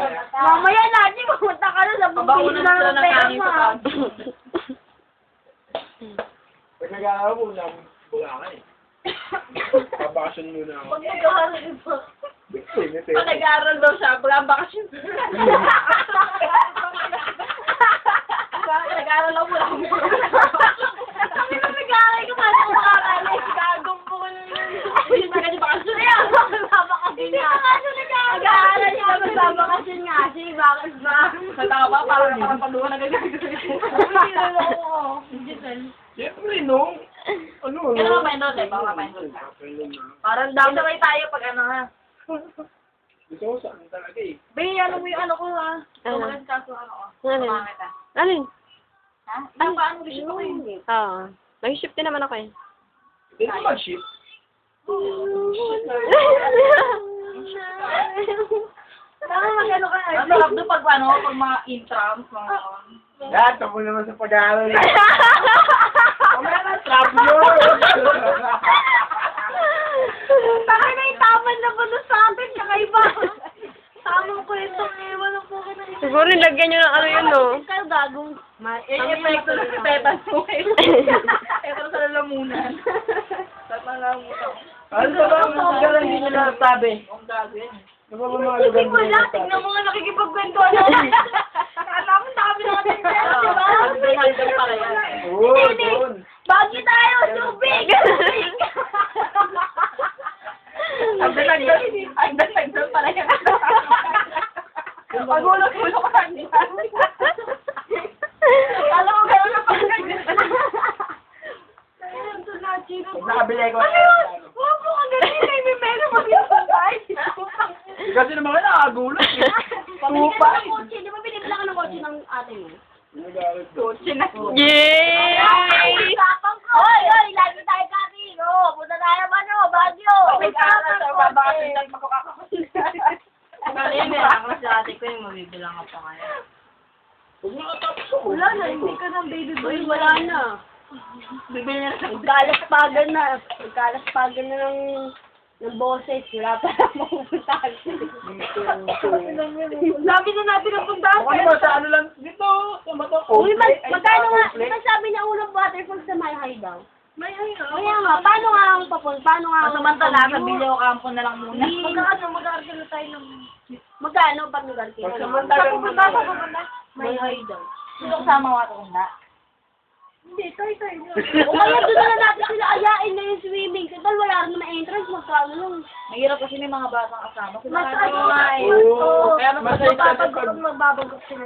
Mamaya na, di pumunta ka na sa buhay na ng pera mo. Pag nag-aaral mo, wala akong bulakan eh. Pabakasyon muna ako. Pag nag-aaral mo. Pag nag-aaral daw siya, wala bakasyon. Nag-aaral lang, wala akong bulakan. Magbabakasyon nga. Sige, bakit ba? Natawa, parang parang paluwa na ganyan. Hindi na ako. Siyempre, no? Ano, ano? Kaya naman paindot eh, baka. Kailan na? Parang down sabay tayo pag ano ha. Gusto ko saan talaga eh. Bay, ano mo yung ano ko ha? Ano? Tumakas kaso ano ko. Ano? Tumakas ka. Alin? Ha? Ano ba? Ano gusto ko yun? Oo. Nag-shift din naman ako eh. Hindi ko mag-ship. Saka ano ka na. Ang sarap doon pag ano, pag mga intrams, mga ano. Lahat, tapos naman sa pag-aaral. Mamaya na, trap yun! Saka na itaman na ba sa atin, tsaka iba. Tamang kwento, ewan ang po ka na Siguro nilagyan nyo ng ano yun, no? Kayo gagong. Yung epekto na sa tetas mo eh. Epekto sa lalamunan. Sa lalamunan. Ano ba ang mga lugar hindi nyo nasabi? Ang ang mga lugar Hindi hindi mo nga nakikipagkwento mo dami natin pero, di ba? Ang yan. Oo, doon. Bagyo tayo, tubig! Tubig! Ang binalitan, ang binalitan pala yan. Pagulog-ulog ka niya. Alam mo, gano'n na pala Ayun, doon na, Chino. Pag nakabili ko. Ano yun? Huwag mo ka ganun, may mimeno mo yung bagay. Kasi naman kayo nakagulot eh. Pabili ka Tupa. na ng kotse. Di ba binibila ka ng kotse ng ate mo? Ko. Kotse na. Yay! Tapang ko! Oy, oy, lagi tayo kati. Oh, punta tayo ano, Baguio. Nag-aaral sa baba kasi lang magkakakusin. Ano yun, meron ako sa ate ko yung mabibilang ka pa kaya. Huwag makatapos ako. Wala na, hindi ka ng baby boy. Wala na. Bibili na lang. Magkalaspagan na. Magkalaspagan na ng ng boses. Wala pa na mapupuntahan. Sabi na natin ang puntahan. Ano ba sa ano lang? Dito, sa. Uy, mag, magkano nga, complete. di ba sabi niya unang waterfall sa May High daw? May High daw? Kaya nga, paano nga ang papun? Paano nga ang Samantala, sa video campo na lang muna. Magkano, mag-argalo tayo ng... Magkano pag nag-argalo? Pag samantalang pupunta, muna. sa pupunta? May High daw. Sino kasama ko ito kung Hindi, tayo tayo. O kaya doon na lang natin sila ayain na yung swimming. Kasi wala rin naman entrance, magkano lang. Mahirap kasi may mga batang kasama. Mas ano nga eh. Oo. Kaya Masaya ka magbabagok pag- magbabagok sila.